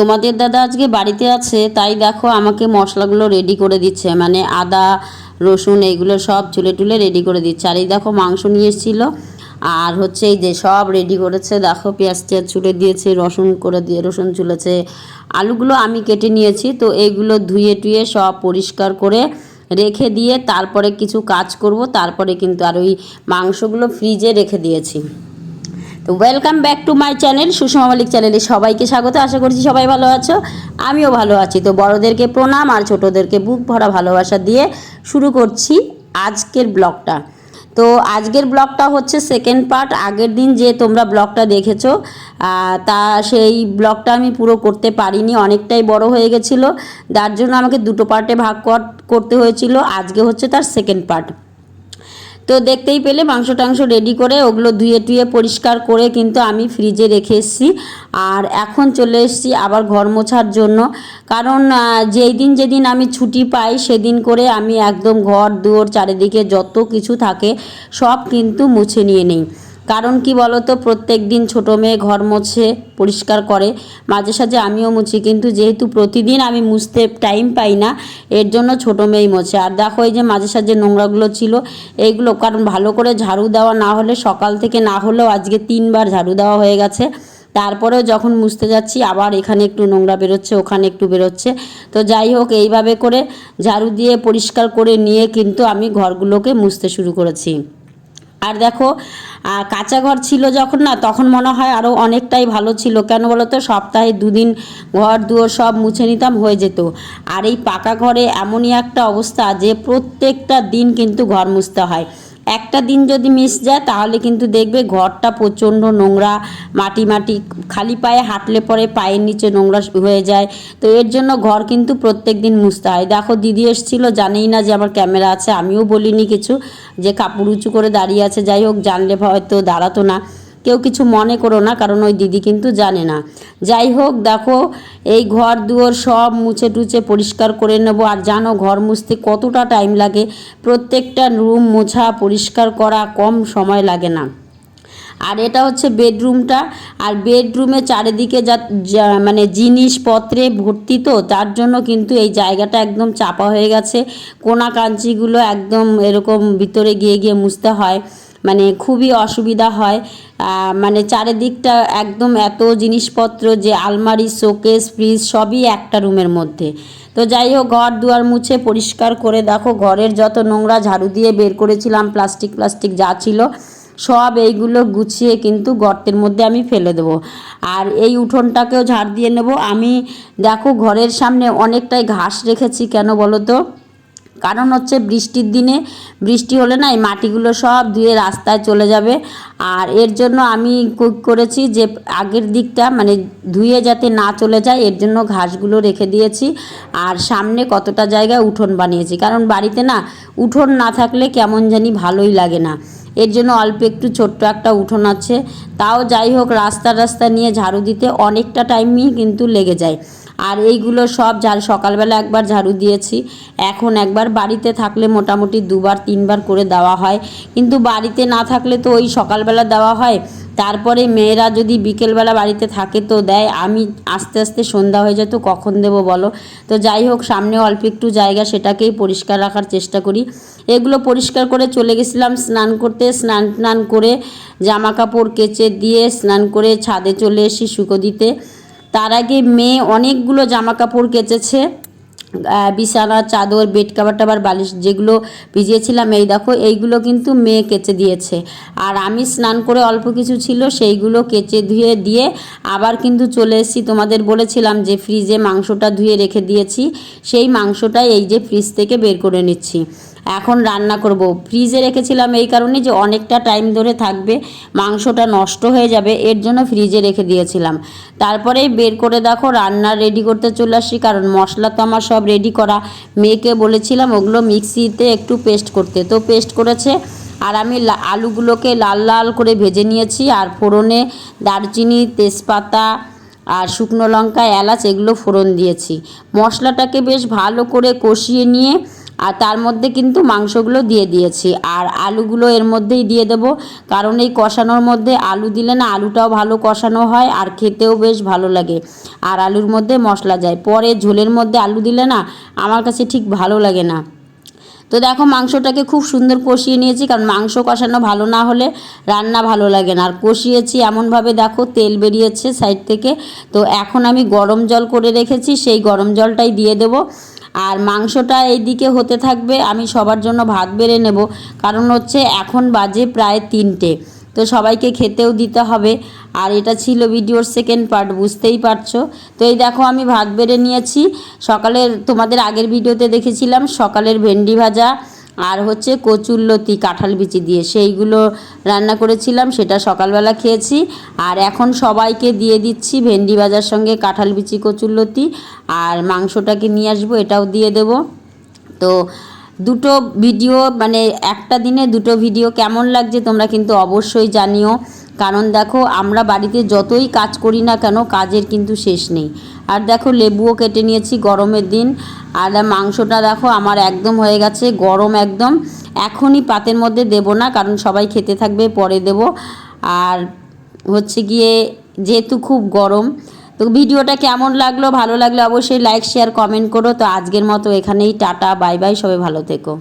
তোমাদের দাদা আজকে বাড়িতে আছে, তাই দেখো আমাকে মশলাগুলো রেডি করে দিচ্ছে। মানে আদা, রসুন এইগুলো সব চুলে টুলে রেডি করে দিচ্ছে। আর এই দেখো মাংস নিয়ে এসেছিল। আর হচ্ছে এই যে সব রেডি করেছে। দেখো পেঁয়াজ টেয়াজ ছুলে দিয়েছে, রসুন করে দিয়ে রসুন চুলেছে। আলুগুলো আমি কেটে নিয়েছি, তো এইগুলো ধুয়ে টুয়ে সব পরিষ্কার করে রেখে দিয়ে তারপরে কিছু কাজ করব। তারপরে কিন্তু আর ওই মাংসগুলো ফ্রিজে রেখে দিয়েছি। Welcome back to my channel Sushma Malik চ্যানেলে সবাইকে স্বাগত। আশা করছি সবাই ভালো আছো। আমিও ভালো আছি। তো বড়োদেরকে প্রণাম আর ছোটোদেরকে বুক ভরা ভালোবাসা দিয়ে শুরু করছি আজকের ব্লগটা। তো আজকের ব্লগটা হচ্ছে সেকেন্ড পার্ট আগের দিন যে তোমরা ব্লগটা দেখেছ তা সেই ব্লগটা আমি পুরো করতে পারিনি। অনেকটাই বড় হয়ে গেছিল। যার জন্য আমাকে দুটো পার্টে ভাগ কর- করতে হয়েছিল। আজকে হচ্ছে তার সেকেন্ড পার্ট তো দেখতেই পেলে মাংস টাংস রেডি করে ওগুলো ধুয়ে টুয়ে পরিষ্কার করে কিন্তু আমি ফ্রিজে রেখে এসেছি। আর এখন চলে এসেছি আবার ঘর মোছার জন্য। কারণ যেই দিন যেদিন আমি ছুটি পাই সেদিন করে আমি একদম ঘর দুয়ার চারিদিকে যত কিছু থাকে সব কিন্তু মুছে নিয়ে নেই। কারণ কি বলতো, প্রত্যেক দিন ছোটো মেয়ে ঘর মোছে, পরিষ্কার করে। মাঝে সাঝে আমিও মুছি, কিন্তু যেহেতু প্রতিদিন আমি মুছতে টাইম পাই না, এর জন্য ছোটো মেয়েই মোছে। আর দেখো এই যে মাঝে সাঝে নোংরাগুলো ছিল, এইগুলো কারণ ভালো করে ঝাড়ু দেওয়া না হলে, সকাল থেকে না হলেও আজকে তিনবার ঝাড়ু দেওয়া হয়ে গেছে। তারপরেও যখন মুছতে যাচ্ছি, আবার এখানে একটু নোংরা বেরোচ্ছে, ওখানে একটু বেরোচ্ছে। তো যাই হোক, এইভাবে করে ঝাড়ু দিয়ে পরিষ্কার করে নিয়ে কিন্তু আমি ঘরগুলোকে মুছতে শুরু করেছি। আর দেখো কাঁচা ঘর ছিল যখন না, তখন মনে হয় আরও অনেকটাই ভালো ছিল। কেন বলো তো সপ্তাহে দুদিন ঘর দুয়ার সব মুছে নিতাম, হয়ে যেত। আর এই পাকা ঘরে এমনই একটা অবস্থা যে প্রত্যেকটা দিন কিন্তু ঘর মুছতে হয়। একটা দিন যদি মিস যায়, তাহলে কিন্তু দেখবে ঘরটা প্রচণ্ড নোংরা, মাটি মাটি, খালি পায়ে হাঁটলে পরে পায়ের নিচে নোংরা হয়ে যায়। তো এর জন্য ঘর কিন্তু প্রত্যেক দিন মুছতে হয়। দেখো দিদি এসেছিল, জানেই না যে আমার ক্যামেরা আছে, আমিও বলিনি কিছু যে কাপড় উঁচু করে দাঁড়িয়ে আছে, যাই হোক, জানলে হয়তো দাঁড়াতো না। কেউ কিছু মনে করো না, কারণ ওই দিদি কিন্তু জানে না। যাই হোক, দেখো, এই ঘর দুয়ার সব মুছে টুছে পরিষ্কার করে নেব। আর জানো, ঘর মুছতে কতটা টাইম লাগে? প্রত্যেকটা রুম মোছা, পরিষ্কার করা কম সময় লাগে না। আর এটা হচ্ছে বেডরুমটা। আর বেডরুমে চারিদিকে যা মানে জিনিসপত্রে ভর্তি তো, তার জন্য কিন্তু এই জায়গাটা একদম চাপা হয়ে গেছে। কোনা কাঞ্চিগুলো একদম এরকম ভিতরে গিয়ে গিয়ে মুছতে হয়। মানে খুবই অসুবিধা হয়। মানে চারিদিকটা একদম এত জিনিসপত্র যে আলমারি, শোকেস, ফ্রিজ সবই একটা রুমের মধ্যে। তো যাই হোক, ঘর দুয়ার মুছে পরিষ্কার করে দেখো, ঘরের যত নোংরা ঝাড়ু দিয়ে বের করেছিলাম, প্লাস্টিক প্লাস্টিক যা ছিল, সব এইগুলো গুছিয়ে কিন্তু গর্তের মধ্যে আমি ফেলে দেবো। আর এই উঠোনটাকেও ঝাড় দিয়ে নেব। আমি দেখো, ঘরের সামনে অনেকটাই ঘাস রেখেছি, কেন বলো তো? কারণ হচ্ছে বৃষ্টির দিনে বৃষ্টি হলে না এই মাটিগুলো সব ধুয়ে রাস্তায় চলে যাবে। আর এর জন্য আমি করেছি যে আগের দিকটা মানে ধুয়ে যাতে না চলে যায়, এর জন্য ঘাসগুলো রেখে দিয়েছি। আর সামনে কতটা জায়গায় উঠোন বানিয়েছি। কারণ বাড়িতে না উঠোন না থাকলে কেমন জানি ভালোই লাগে না। এর জন্য অল্প একটু ছোট্ট একটা উঠোন আছে। তাও যাই হোক রাস্তা রাস্তা নিয়ে ঝাড়ু দিতে অনেকটা টাইমই কিন্তু লেগে যায়। আর এইগুলো সব ঝাড় সকালবেলা একবার ঝাড়ু দিয়েছি, এখন একবার বাড়িতে থাকলে মোটামুটি দুবার, তিনবার করে দেওয়া হয়। কিন্তু বাড়িতে না থাকলে তো ওই সকালবেলা দেওয়া হয়। তারপরে মেয়েরা যদি বিকেলবেলা বাড়িতে থাকে তো দেয়, আমি আস্তে আস্তে সন্ধ্যা হয়ে যেত কখন দেবো বলো? তো যাই হোক, সামনে অল্প একটু জায়গা সেটাকেই পরিষ্কার রাখার চেষ্টা করি। এগুলো পরিষ্কার করে চলে গেছিলাম স্নান করতে। স্নান টান করে জামা কাপড় কেচে দিয়ে স্নান করে ছাদে চলে এসি শুকো দিতে তার আগে মেয়ে অনেকগুলো জামা কাপড় কেচেছে। বিছানা, চাদর, বেড কাভার টাভার বালিশ যেগুলো ভিজিয়েছিলাম, এই দেখো, এইগুলো কিন্তু মেয়ে কেচে দিয়েছে। আর আমি স্নান করে অল্প কিছু ছিল, সেইগুলো কেচে ধুয়ে দিয়ে আবার কিন্তু চলে এসেছি। তোমাদের বলেছিলাম যে ফ্রিজে মাংসটা ধুয়ে রেখে দিয়েছি। সেই মাংসটাই এই যে ফ্রিজ থেকে বের করে নিচ্ছি। এখন রান্না করব। ফ্রিজে রেখেছিলাম এই কারণে যে অনেকটা টাইম ধরে থাকবে, মাংসটা নষ্ট হয়ে যাবে, এর জন্য ফ্রিজে রেখে দিয়েছিলাম। তারপরে বের করে দেখো রান্না রেডি করতে চলে আসি কারণ মশলা তো আমার সব রেডি করা। মেয়েকে বলেছিলাম ওগুলো মিক্সিতে একটু পেস্ট করতে, তো পেস্ট করেছে। আর আমি আলুগুলোকে লাল লাল করে ভেজে নিয়েছি, আর ফোড়নে দারচিনি, তেজপাতা, আর শুকনো লঙ্কা, এলাচ, এগুলো ফোড়ন দিয়েছি। মশলাটাকে বেশ ভালো করে কষিয়ে নিয়ে আর তার মধ্যে কিন্তু মাংসগুলো দিয়ে দিয়েছি। আর আলুগুলো এর মধ্যেই দিয়ে দেবো। কারণ এই কষানোর মধ্যে আলু দিলে না আলুটাও ভালো কষানো হয় আর খেতেও বেশ ভালো লাগে। আর আলুর মধ্যে মশলা যায়। পরে ঝোলের মধ্যে আলু দিলে না আমার কাছে ঠিক ভালো লাগে না। তো দেখো মাংসটাকে খুব সুন্দর কষিয়ে নিয়েছি। কারণ মাংস কষানো ভালো না হলে রান্না ভালো লাগে না। আর কষিয়েছি এমনভাবে দেখো তেল বেরিয়েছে সাইড থেকে। তো এখন আমি গরম জল করে রেখেছি। সেই গরম জলটাই দিয়ে দেবো। আর মাংসটা এইদিকে হতে থাকবে, আমি সবার জন্য ভাত বেড়ে নেব। কারণ হচ্ছে এখন বাজে প্রায় তিনটে, তো সবাইকে খেতেও দিতে হবে। আর এটা ছিল ভিডিওর সেকেন্ড পার্ট বুঝতেই পারছ? তো এই দেখো আমি ভাত বেড়ে নিয়েছি। সকালের, তোমাদের আগের ভিডিওতে দেখেছিলাম, সকালের ভেন্ডি ভাজা আর হচ্ছে কচুরলতি কাঁঠাল বিচি দিয়ে। সেইগুলো রান্না করেছিলাম, সেটা সকালবেলা খেয়েছি। আর এখন সবাইকে দিয়ে দিচ্ছি ভেন্ডি ভাজার সঙ্গে কাঁঠাল বিচি কচুরলতি আর মাংসটাকে নিয়ে আসব, এটাও দিয়ে দেব। তো দুটো ভিডিও মানে একটা দিনে দুটো ভিডিও কেমন লাগছে তোমরা কিন্তু অবশ্যই জানিও। কারণ দেখো, আমরা বাড়িতে যতই কাজ করি না কেন, কাজের কিন্তু শেষ নেই। আর দেখো, লেবুও কেটে নিয়েছি গরমের দিন। আর মাংসটা দেখো, আমার একদম হয়ে গেছে, গরম একদম। এখনই পাতের মধ্যে দেব না, কারণ সবাই খেতে থাকবে, পরে দেব। আর হচ্ছে গিয়ে, যেহেতু খুব গরম, তো ভিডিওটা কেমন লাগল, ভালো লাগল অবশ্যই লাইক শেয়ার কমেন্ট করো। তো আজকের মতো এখানেই, টাটা বাই বাই সবাই ভালো থেকো।